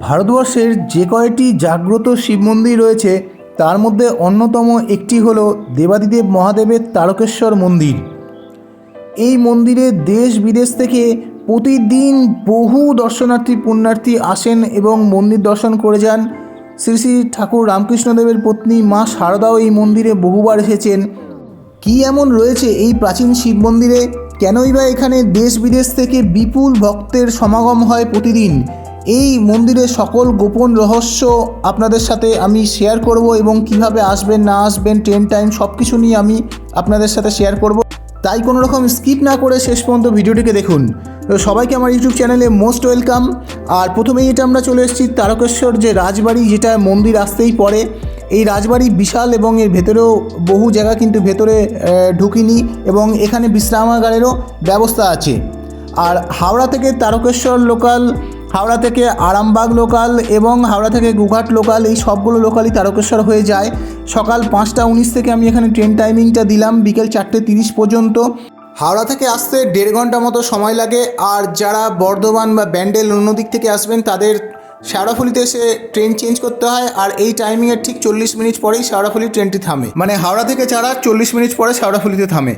ভারতবর্ষের যে কয়টি জাগ্রত শিব মন্দির রয়েছে, তার মধ্যে অন্যতম একটি হল দেবাদিদেব মহাদেবের তারকেশ্বর মন্দির। এই মন্দিরে দেশ বিদেশ থেকে প্রতিদিন বহু দর্শনার্থী, পুণ্যার্থী আসেন এবং মন্দির দর্শন করে যান। শ্রী শ্রী ঠাকুর রামকৃষ্ণদেবের পত্নী মা শারদাও এই মন্দিরে বহুবার এসেছেন। কি এমন রয়েছে এই প্রাচীন শিব মন্দিরে? কেনই বা এখানে দেশ বিদেশ থেকে বিপুল ভক্তের সমাগম হয় প্রতিদিন? এই মন্দিরের সকল গোপন রহস্য আপনাদের সাথে আমি শেয়ার করব এবং কীভাবে আসবেন, না আসবেন ট্রেন টাইম সব কিছু নিয়ে আমি আপনাদের সাথে শেয়ার করব। তাই কোনো রকম স্কিপ না করে শেষ পর্যন্ত ভিডিওটিকে দেখুন। তো সবাইকে আমার ইউটিউব চ্যানেলে মোস্ট ওয়েলকাম আর প্রথমেই এটা আমরা চলে এসেছি তারকেশ্বর যে রাজবাড়ি, যেটা মন্দির আসতেই পড়ে। এই রাজবাড়ি বিশাল এবং এর ভেতরেও বহু জায়গা কিন্তু ভেতরে ঢুকিনি এবং এখানে বিশ্রামাগারেরও ব্যবস্থা আছে। আর হাওড়া থেকে তারকেশ্বর লোকাল হাওড়া থেকে আরামবাগ লোকাল এবং হাওড়া থেকে গুঘাট লোকাল এই সবগুলো লোকালই তারকেশ্বর হয়ে যায়। সকাল পাঁচটা উনিশ থেকে আমি এখানে ট্রেন টাইমিংটা দিলাম, বিকেল চারটে তিরিশ পর্যন্ত। হাওড়া থেকে আসতে দেড় ঘণ্টা মতো সময় লাগে আর যারা বর্ধমান বা ব্যান্ডেল অন্য দিক থেকে আসবেন তাদের শেওড়াফুলিতে এসে ট্রেন চেঞ্জ করতে হয় আর এই টাইমিংয়ের ঠিক চল্লিশ মিনিট পরেই শেওড়াফুলি ট্রেনটি থামে। মানে হাওড়া থেকে ছাড়া চল্লিশ মিনিট পরে শেওড়াফুলিতে থামে।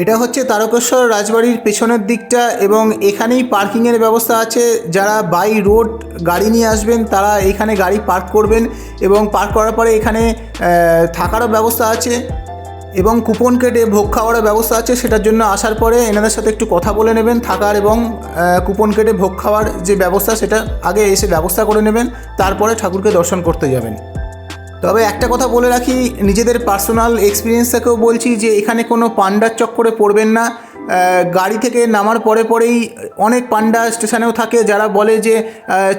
এটা হচ্ছে তারকেশ্বর রাজবাড়ির পেছনের দিকটা এবং এখানেই পার্কিংয়ের ব্যবস্থা আছে। যারা বাই রোড গাড়ি নিয়ে আসবেন, তারা এখানে গাড়ি পার্ক করবেন এবং পার্ক করার পরে এখানে থাকারও ব্যবস্থা আছে এবং কুপন কেটে ভোগ খাওয়ারও ব্যবস্থা আছে। সেটার জন্য আসার পরে এনাদের সাথে একটু কথা বলে নেবেন, থাকার এবং কুপন কেটে ভোগ খাওয়ার যে ব্যবস্থা, সেটা আগে এসে ব্যবস্থা করে নেবেন। তারপরে ঠাকুরকে দর্শন করতে যাবেন। তবে একটা কথা বলে রাখি, নিজেদের পার্সোনাল এক্সপিরিয়েন্স থেকেও বলছি যে এখানে কোনো পান্ডার চক্করে পড়বেন না। গাড়ি থেকে নামার পরে পরেই অনেক পান্ডা স্টেশনেও থাকে যারা বলে যে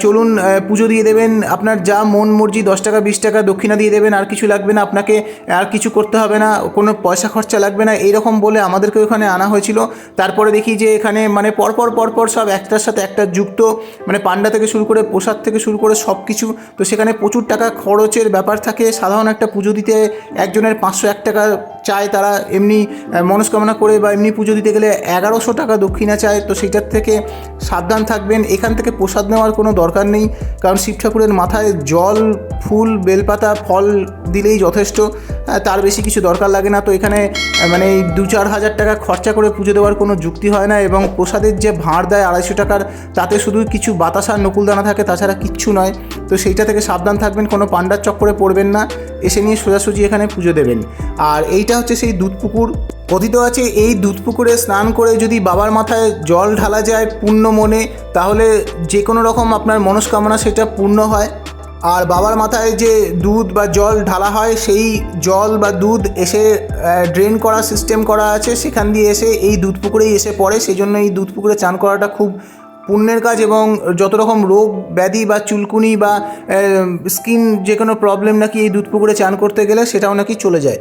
চলুন পুজো দিয়ে দেবেন, আপনার যা মন মর্জি দশ টাকা, বিশ টাকা দক্ষিণা দিয়ে দেবেন, আর কিছু লাগবে না আপনাকে, আর কিছু করতে হবে না, কোনো পয়সা খরচা লাগবে না, এইরকম বলে আমাদেরকে ওখানে আনা হয়েছিল। তারপরে দেখি যে এখানে মানে পরপর পরপর সব একটার সাথে একটা যুক্ত মানে পান্ডা থেকে শুরু করে প্রসাদ থেকে শুরু করে সব কিছু। তো সেখানে প্রচুর টাকা খরচের ব্যাপার থাকে। সাধারণ একটা পুজো দিতে একজনের পাঁচশো এক টাকা চায় তারা এমনি মনস্কামনা করে বা এমনি পুজো দিতে গেলে এগারোশো টাকা দক্ষিণা চায়। তো সেটার থেকে সাবধান থাকবেন। এখান থেকে প্রসাদ নেওয়ার কোনো দরকার নেই। কারণ শিব ঠাকুরের মাথায় জল, ফুল, বেলপাতা, ফল দিলেই যথেষ্ট। তার বেশি কিছু দরকার লাগে না। তো এখানে মানে দু চার হাজার টাকা খরচা করে পুজো দেওয়ার কোনো যুক্তি হয় না এবং প্রসাদের যে ভাঁড় দেয় আড়াইশো টাকার, তাতে শুধু কিছু বাতাসার নকুলদানা থাকে, তাছাড়া কিচ্ছু নয়। তো সেইটা থেকে সাবধান থাকবেন। কোনো পান্ডার চক্করে পড়বেন না। এসে নিয়ে সোজাসুজি এখানে পুজো দেবেন। আর এইটা হচ্ছে সেই দুধ পুকুর। কথিত আছে, এই দুধ পুকুরে স্নান করে যদি বাবার মাথায় জল ঢালা যায় পূর্ণ মনে, তাহলে যে কোনো রকম আপনার মনস্কামনা সেটা পূর্ণ হয়। আর বাবার মাথায় যে দুধ বা জল ঢালা হয়, সেই জল বা দুধ এসে ড্রেন করা সিস্টেম করা আছে। সেখান দিয়ে এসে এই দুধ পুকুরেই এসে পড়ে। সেই জন্য এই দুধ পুকুরে চান করাটা খুব পুণ্যের কাজ এবং যত রকম রোগ, ব্যাধি বা চুলকুনি বা স্কিন যে কোনো প্রবলেম নাকি এই দুধ পুকুরে চান করতে গেলে সেটাও নাকি চলে যায়।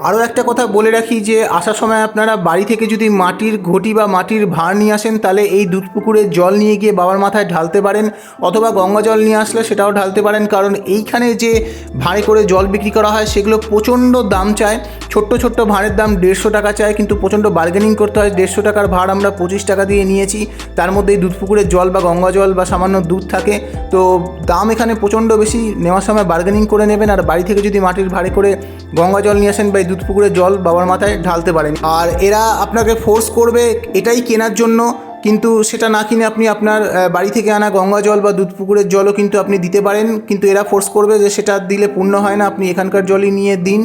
আরও একটা কথা বলে রাখি যে, আসার সময় আপনারা বাড়ি থেকে যদি মাটির ঘটি বা মাটির ভাঁড় নিয়ে আসেন, তাহলে এই দুধ পুকুরে জল নিয়ে গিয়ে বাবার মাথায় ঢালতে পারেন অথবা গঙ্গা জল নিয়ে আসলে সেটাও ঢালতে পারেন। কারণ এইখানে যে ভাঁড়ে করে জল বিক্রি করা হয়, সেগুলো প্রচণ্ড দাম চায়। ছোট্ট ছোট্ট ভাঁড়ের দাম দেড়শো টাকা চায়, কিন্তু প্রচণ্ড বার্গেনিং করতে হয়। দেড়শো টাকার ভাঁড় আমরা পঁচিশ টাকা দিয়ে নিয়েছি। তার মধ্যে এই দুধ পুকুরের জল বা গঙ্গা জল বা সামান্য দুধ থাকে। তো দাম এখানে প্রচণ্ড বেশি। নেওয়ার সময় বার্গেনিং করে নেবেন। আর বাড়ি থেকে যদি মাটির ভাঁড়ে করে গঙ্গা জল নিয়ে আসেন বা দুধ পুকুরের জল বাবার মাথায় ঢালতে পারেন। আর এরা আপনাকে ফোর্স করবে এটাই কেনার জন্য, কিন্তু সেটা না কিনে আপনি আপনার বাড়ি থেকে আনা গঙ্গা জল বা দুধ পুকুরের জলও কিন্তু আপনি দিতে পারেন, কিন্তু এরা ফোর্স করবে যে সেটা দিলে পূর্ণ হয় না, আপনি এখানকার জলই নিয়ে দিন।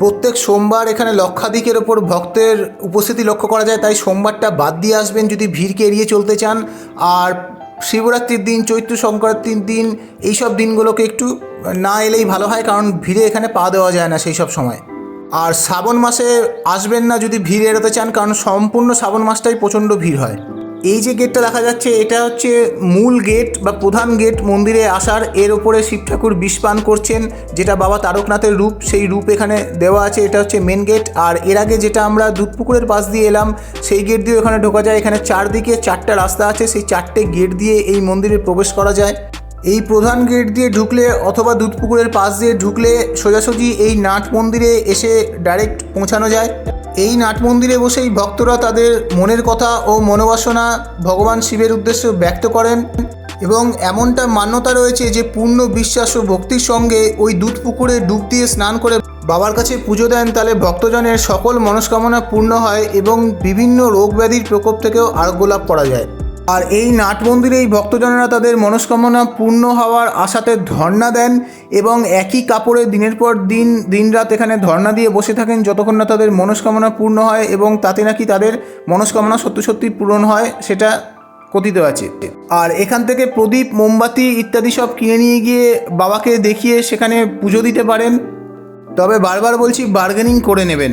প্রত্যেক সোমবার এখানে লক্ষাধিকের ওপর ভক্তের উপস্থিতি লক্ষ্য করা যায়, তাই সোমবারটা বাদ দিয়ে আসবেন যদি ভিড়কে এড়িয়ে চলতে চান। আর শিবরাত্রির দিন, চৈত্র সংক্রান্তির দিন, এইসব দিনগুলোকে একটু না এলেই ভালো হয়, কারণ ভিড়ে এখানে পা দেওয়া যায় না সেই সব সময়। আর শ্রাবণ মাসে আসবেন না যদি ভিড় এড়াতে চান, কারণ সম্পূর্ণ শ্রাবণ মাসটাই প্রচণ্ড ভিড় হয়। এই যে গেটটা দেখা যাচ্ছে, এটা হচ্ছে মূল গেট বা প্রধান গেট মন্দিরে আসার, এর ওপরে শিব ঠাকুর বিষ পান করছেন, যেটা বাবা তারকনাথের রূপ, সেই রূপ এখানে দেওয়া আছে, এটা হচ্ছে মেন গেট আর এর আগে যেটা আমরা দুধপুকুরের পাশ দিয়ে এলাম, সেই গেট দিয়ে এখানে ঢোকা যায়। এখানে চারদিকে চারটা রাস্তা আছে, সেই চারটে গেট দিয়ে এই মন্দিরে প্রবেশ করা যায়। এই প্রধান গেট দিয়ে ঢুকলে অথবা দুধপুকুরের পাশ দিয়ে ঢুকলে সোজাসুজি এই নাট মন্দিরে এসে ডাইরেক্ট পৌঁছানো যায়। এই নাট মন্দিরে বসেই ভক্তরা তাদের মনের কথা ও মনোবাসনা ভগবান শিবের উদ্দেশ্যে ব্যক্ত করেন এবং এমনটা মান্যতা রয়েছে যে পূর্ণ বিশ্বাস ও ভক্তির সঙ্গে ওই দুধ পুকুরে ডুব দিয়ে স্নান করে বাবার কাছে পুজো দেন, তাহলে ভক্তজনের সকল মনস্কামনা পূর্ণ হয় এবং বিভিন্ন রোগ ব্যাধির প্রকোপ থেকেও আরোগ্য লাভ করা যায়। আর এই নাট মন্দিরে এই ভক্তজনেরা তাদের মনস্কামনা পূর্ণ হওয়ার আশাতে ধর্ণা দেন এবং একই কাপড়ে দিনের পর দিন, দিনরাত এখানে ধর্ণা দিয়ে বসে থাকেন যতক্ষণ না তাদের মনস্কামনা পূর্ণ হয় এবং তাতে নাকি তাদের মনস্কামনা সত্যি সত্যি পূরণ হয় সেটা কথিত আছে। আর এখান থেকে প্রদীপ, মোমবাতি ইত্যাদি সব কিনে নিয়ে গিয়ে বাবাকে দেখিয়ে সেখানে পুজো দিতে পারেন। তবে বারবার বলছি বার্গেনিং করে নেবেন।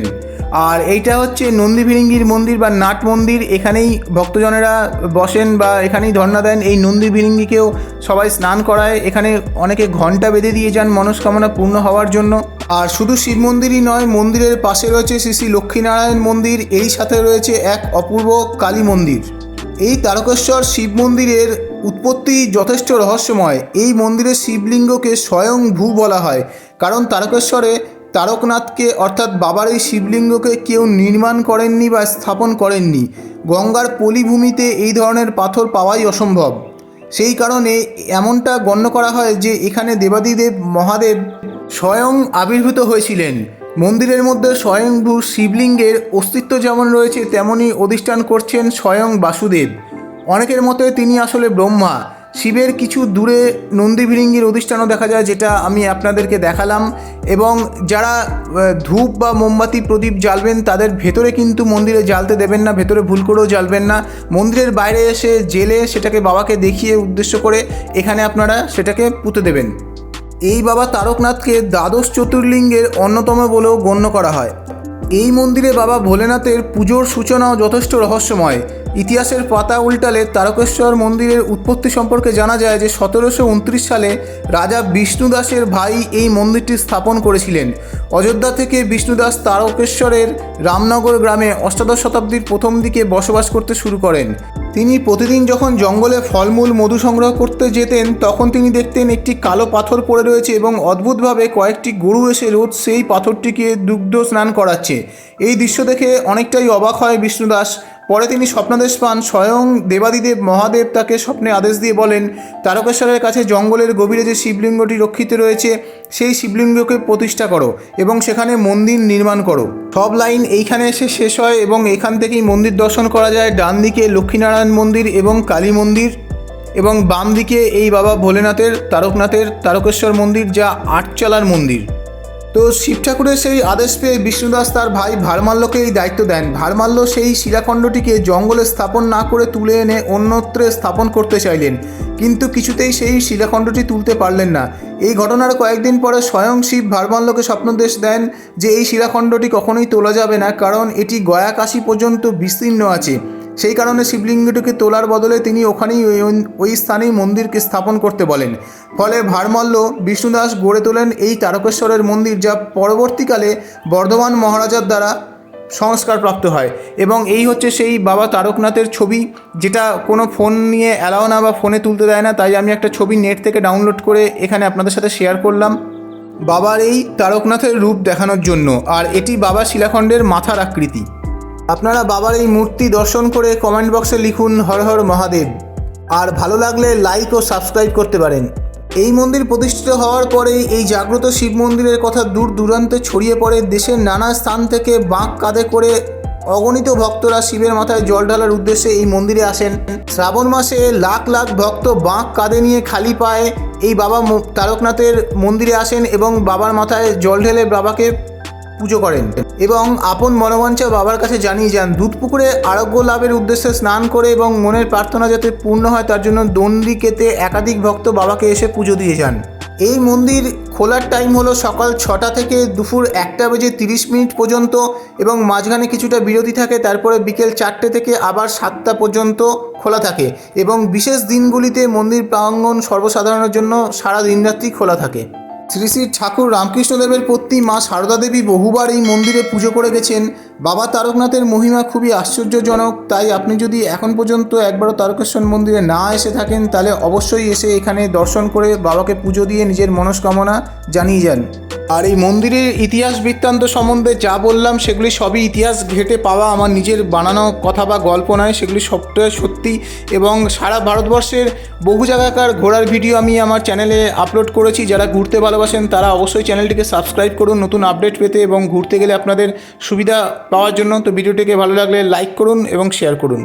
আর এইটা হচ্ছে নন্দী ভিরিঙ্গির মন্দির বা নাট মন্দির। এখানেই ভক্তজনেরা বসেন বা এখানেই ধর্ণা দেন। এই নন্দী ভিরিঙ্গিকেও সবাই স্নান করায়। এখানে অনেকে ঘণ্টা বেঁধে দিয়ে যান মনস্কামনা পূর্ণ হওয়ার জন্য। আর শুধু শিব মন্দিরই নয়, মন্দিরের পাশে রয়েছে শ্রী শ্রী লক্ষ্মীনারায়ণ মন্দির। এই সাথে রয়েছে এক অপূর্ব কালী মন্দির। এই তারকেশ্বর শিব মন্দিরের উৎপত্তি যথেষ্ট রহস্যময়। এই মন্দিরের শিবলিঙ্গকে স্বয়ং ভূ বলা হয়। কারণ তারকেশ্বরে তারকনাথকে, অর্থাৎ বাবার এই শিবলিঙ্গকে কেউ নির্মাণ করেননি বা স্থাপন করেননি। গঙ্গার পলিভূমিতে এই ধরনের পাথর পাওয়াই অসম্ভব। সেই কারণে এমনটা গণ্য করা হয় যে এখানে দেবাদিদেব মহাদেব স্বয়ং আবির্ভূত হয়েছিলেন। মন্দিরের মধ্যে স্বয়ংভূ শিবলিঙ্গের অস্তিত্ব যেমন রয়েছে, তেমনই অধিষ্ঠান করছেন স্বয়ং বাসুদেব। অনেকের মতে তিনি আসলে ব্রহ্মা। শিবের কিছু দূরে নন্দীভিরিঙ্গির অধিষ্ঠানও দেখা যায়, যেটা আমি আপনাদেরকে দেখালাম। এবং যারা ধূপ বা মোমবাতি প্রদীপ জ্বালবেন, তাদের ভেতরে কিন্তু মন্দিরে জ্বালতে দেবেন না, ভেতরে ভুল করেও জ্বালবেন না। মন্দিরের বাইরে এসে জেলে সেটাকে বাবাকে দেখিয়ে উদ্দেশ্য করে এখানে আপনারা সেটাকে পুঁতে দেবেন। এই বাবা তারকনাথকে দ্বাদশ চতুর্লিঙ্গের অন্যতম বলেও গণ্য করা হয়। এই মন্দিরে বাবা ভোলেনাথের পুজোর সূচনাও যথেষ্ট রহস্যময়। ইতিহাসের পাতা উল্টালে তারকেশ্বর মন্দিরের উৎপত্তি সম্পর্কে জানা যায় যে সতেরোশো উনত্রিশ সালে রাজা বিষ্ণুদাসের ভাই এই মন্দিরটি স্থাপন করেছিলেন। অযোধ্যা থেকে বিষ্ণুদাস তারকেশ্বরের রামনগর গ্রামে অষ্টাদশ শতাব্দীর প্রথম দিকে বসবাস করতে শুরু করেন। তিনি প্রতিদিন যখন জঙ্গলে ফলমূল, মধু সংগ্রহ করতে যেতেন, তখন তিনি দেখতেন একটি কালো পাথর পড়ে রয়েছে এবং অদ্ভুতভাবে কয়েকটি গরু এসে রোজ সেই পাথরটিকে দুগ্ধ স্নান করাচ্ছে। এই দৃশ্য দেখে অনেকটাই অবাক হয় বিষ্ণুদাস। পরে তিনি স্বপ্নাদেশ পান। স্বয়ং দেবাদিদেব মহাদেব তাকে স্বপ্নে আদেশ দিয়ে বলেন, তারকেশ্বরের কাছে জঙ্গলের গভীরে যে শিবলিঙ্গটি রক্ষিত রয়েছে, সেই শিবলিঙ্গকে প্রতিষ্ঠা করো এবং সেখানে মন্দির নির্মাণ করো। সব লাইন এইখানে এসে শেষ হয় এবং এখান থেকেই মন্দির দর্শন করা যায়। ডান দিকে লক্ষ্মীনারায়ণ মন্দির এবং কালী মন্দির এবং বাম দিকে এই বাবা ভোলেনাথের, তারকনাথের, তারকেশ্বর মন্দির যা আটচালার মন্দির। তো শিব ঠাকুরের সেই আদেশ পেয়ে বিষ্ণুদাস তার ভাই ভারমাল্যকে এই দায়িত্ব দেন। ভারমাল্য সেই শিলাখণ্ডটিকে জঙ্গলে স্থাপন না করে তুলে এনে অন্যত্রে স্থাপন করতে চাইলেন। কিন্তু কিছুতেই সেই শিলাখণ্ডটি তুলতে পারলেন না। এই ঘটনার কয়েকদিন পরে স্বয়ং শিব ভারমাল্যকে স্বপ্নদেশ দেন যে এই শিলাখণ্ডটি কখনোই তোলা যাবে না, কারণ এটি গয়া কাশি পর্যন্ত বিস্তীর্ণ আছে। সেই কারণে শিবলিঙ্গটিকে তোলার বদলে তিনি ওখানেই ওই স্থানেই মন্দিরকে স্থাপন করতে বলেন। ফলে ভারমল্ল বিষ্ণুদাস গড়ে তোলেন এই তারকেশ্বরের মন্দির যা পরবর্তীকালে বর্ধমান মহারাজার দ্বারা সংস্কার প্রাপ্ত হয় এবং এই হচ্ছে সেই বাবা তারকনাথের ছবি যেটা কোনো ফোন নিয়ে অ্যালাও না বা ফোনে তুলতে দেয় না, তাই আমি একটা ছবি নেট থেকে ডাউনলোড করে এখানে আপনাদের সাথে শেয়ার করলাম। বাবার এই তারকনাথের রূপ দেখানোর জন্য, আর এটি বাবা শিলাখণ্ডের মাথার আকৃতি। আপনারা বাবার এই মূর্তি দর্শন করে কমেন্ট বক্সে লিখুন হর হর মহাদেব। আর ভালো লাগলে লাইক ও সাবস্ক্রাইব করতে পারেন। এই মন্দির প্রতিষ্ঠিত হওয়ার পরেই এই জাগ্রত শিব মন্দিরের কথা দূর দূরান্তে ছড়িয়ে পড়ে দেশের নানা স্থান থেকে বাঁক কাঁধে করে অগণিত ভক্তরা শিবের মাথায় জল ঢালার উদ্দেশ্যে এই মন্দিরে আসেন। শ্রাবণ মাসে লাখ লাখ ভক্ত বাঁক কাঁধে নিয়ে খালি পায়ে এই বাবা তারকনাথের মন্দিরে আসেন এবং বাবার মাথায় জল ঢেলে বাবাকে পুজো করেন। এবং আপন মনোবাঞ্ছা বাবার কাছে জানিয়ে যান দুধপুকুরে আরোগ্য লাভের উদ্দেশ্যে স্নান করে এবং মনের প্রার্থনা যাতে পূর্ণ হয় তার জন্য দণ্ডি কেতে একাধিক ভক্ত বাবাকে এসে পুজো দিয়ে যান। এই মন্দির খোলার টাইম হলো সকাল ছটা থেকে দুপুর একটা বেজে তিরিশ মিনিট পর্যন্ত এবং মাঝখানে কিছুটা বিরতি থাকে, তারপরে বিকেল চারটে থেকে আবার সাতটা পর্যন্ত খোলা থাকে এবং বিশেষ দিনগুলিতে মন্দির প্রাঙ্গণ সর্বসাধারণের জন্য সারা দিনরাত্রি খোলা থাকে। শ্রী শ্রী ঠাকুর রামকৃষ্ণদেবের পত্নী মা সারদা দেবী বহুবার এই মন্দিরে পুজো করে গেছেন। বাবা তারকনাথের মহিমা খুবই আশ্চর্যজনক, তাই আপনি যদি এখন পর্যন্ত একবারও তারকেশ্বর মন্দিরে না এসে থাকেন, তাহলে অবশ্যই এসে এখানে দর্শন করে বাবাকে পুজো দিয়ে নিজের মনস্কামনা জানিয়ে যান। আর এই মন্দিরের ইতিহাস বৃত্তান্ত সম্বন্ধে যা বললাম, সেগুলি সবই ইতিহাস ঘেটে পাওয়া আমার নিজের বানানো কথা বা গল্প নয়, সেগুলি সবটাই সত্যি এবং সারা ভারতবর্ষের বহু জায়গাকার ঘোরার ভিডিও আমি আমার চ্যানেলে আপলোড করেছি, যারা ঘুরতে ভালোবাসেন তারা অবশ্যই চ্যানেলটিকে সাবস্ক্রাইব করুন, নতুন আপডেট পেতে এবং ঘুরতে গেলে আপনাদের সুবিধা পাওয়ার জন্য। তো ভিডিওটিকে ভালো লাগলে লাইক করুন এবং শেয়ার করুন।